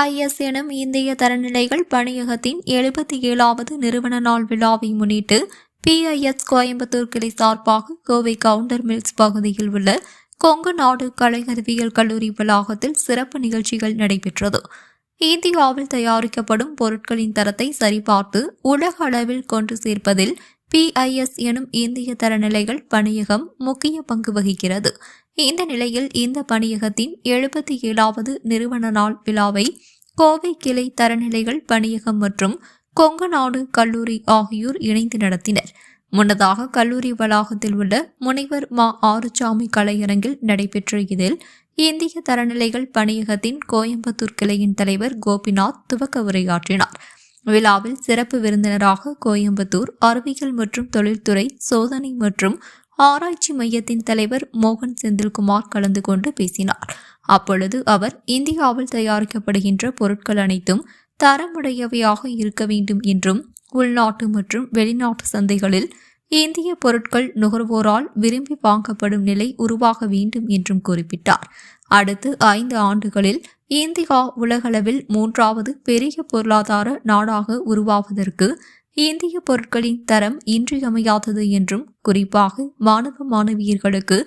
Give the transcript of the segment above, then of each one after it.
IS எனும் இந்திய தரநிலைகள் பணியகத்தின் எழுபத்தி ஏழாவது நிறுவன நாள் விழாவை முன்னிட்டு பிஐஎஸ் கோயம்புத்தூர் கிளை சார்பாக கோவை கவுண்டர் மில்ஸ் பகுதியில் உள்ள கொங்கு நாடு கலை அறிவியல் கல்லூரி வளாகத்தில் சிறப்பு நிகழ்ச்சிகள் நடைபெற்றது. இந்தியாவில் தயாரிக்கப்படும் பொருட்களின் தரத்தை சரிபார்த்து உலக அளவில் கொண்டு சேர்ப்பதில் பிஐஎஸ் எனும் இந்திய தரநிலைகள் பணியகம் முக்கிய பங்கு வகிக்கிறது. இந்த நிலையில் இந்த பணியகத்தின் எழுபத்தி ஏழாவது நிறுவன நாள் விழாவை கோவை கிளை தரநிலைகள் பணியகம் மற்றும் கொங்கநாடு கல்லூரி ஆகியோர் இணைந்து நடத்தினர். முன்னதாக கல்லூரி வளாகத்தில் உள்ள முனைவர் மா. ஆறுசாமி கலையரங்கில் நடைபெற்ற இதில் இந்திய தரநிலைகள் பணியகத்தின் கோயம்புத்தூர் கிளையின் தலைவர் கோபிநாத் துவக்க உரையாற்றினார். விழாவில் சிறப்பு விருந்தினராக கோயம்புத்தூர் அறிவியல் மற்றும் தொழில்துறை சோதனை மற்றும் ஆராய்ச்சி மையத்தின் தலைவர் மோகன் செந்தில்குமார் கலந்து கொண்டு பேசினார். அப்பொழுது அவர் இந்தியாவில் தயாரிக்கப்படுகின்ற பொருட்கள் அனைத்தும் தரமுடையவையாக இருக்க வேண்டும் என்றும் உள்நாட்டு மற்றும் வெளிநாட்டு சந்தைகளில் இந்திய பொருட்கள் நுகர்வோரால் விரும்பி வாங்கப்படும் நிலை உருவாக வேண்டும் என்றும் குறிப்பிட்டார். அடுத்து ஐந்து ஆண்டுகளில் இந்தியா உலகளவில் மூன்றாவது பெரிய பொருளாதார நாடாக உருவாவதற்கு இந்திய பொருட்களின் தரம் இன்றியமையாதது என்றும் குறிப்பாக மாணவ மாணவியர்களுக்கு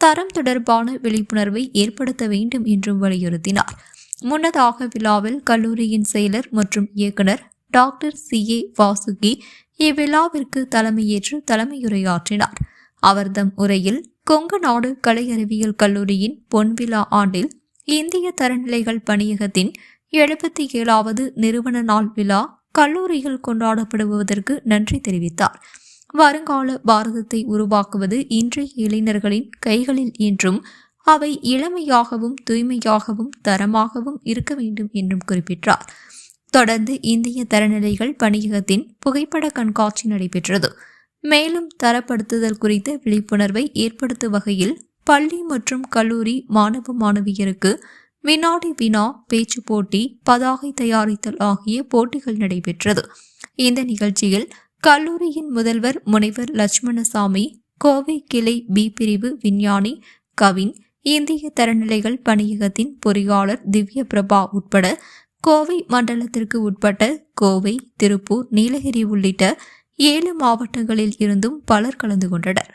தரம் தொடர்பான விழிப்புணர்வை ஏற்படுத்த வேண்டும் என்றும் வலியுறுத்தினார். முன்னதாக விழாவில் கல்லூரியின் செயலர் மற்றும் இயக்குனர் டாக்டர் சி. ஏ. வாசுகி இவ்விழாவிற்கு தலைமையேற்று தலைமையுரையாற்றினார். அவர்தம் உரையில் கொங்கு நாடு கலை அறிவியல் கல்லூரியின் பொன்விழா ஆண்டில் இந்திய தரநிலைகள் பணியகத்தின் எழுபத்தி ஏழாவது நிறுவன நாள் விழா கல்லூரியில் கொண்டாடப்படுவதற்கு நன்றி தெரிவித்தார். வருங்கால பாரதத்தை உருவாக்குவது இன்றைய இளைஞர்களின் கைகளில் என்றும் அவை இளமையாகவும் தூய்மையாகவும் தரமாகவும் இருக்க வேண்டும் என்றும் குறிப்பிட்டார். தொடர்ந்து இந்திய தரநிலைகள் பணியகத்தின் புகைப்பட கண்காட்சி நடைபெற்றது. மேலும் தரப்படுத்துதல் குறித்த விழிப்புணர்வை ஏற்படுத்தும் வகையில் பள்ளி மற்றும் கல்லூரி மாணவ மாணவியருக்கு வினாடி வினா பேச்சு போட்டி பதாகை தயாரித்தல் ஆகிய போட்டிகள் நடைபெற்றது. இந்த நிகழ்ச்சியில் கல்லூரியின் முதல்வர் முனைவர் லட்சுமணசாமி கோவை கிளை பி பிரிவு விஞ்ஞானி கவின் இந்திய தரநிலைகள் பணியகத்தின் பொறியாளர் திவ்ய பிரபா உட்பட கோவை மண்டலத்திற்கு உட்பட்ட கோவை திருப்பூர் நீலகிரி உள்ளிட்ட ஏழு மாவட்டங்களில் இருந்தும் பலர் கலந்து கொண்டனர்.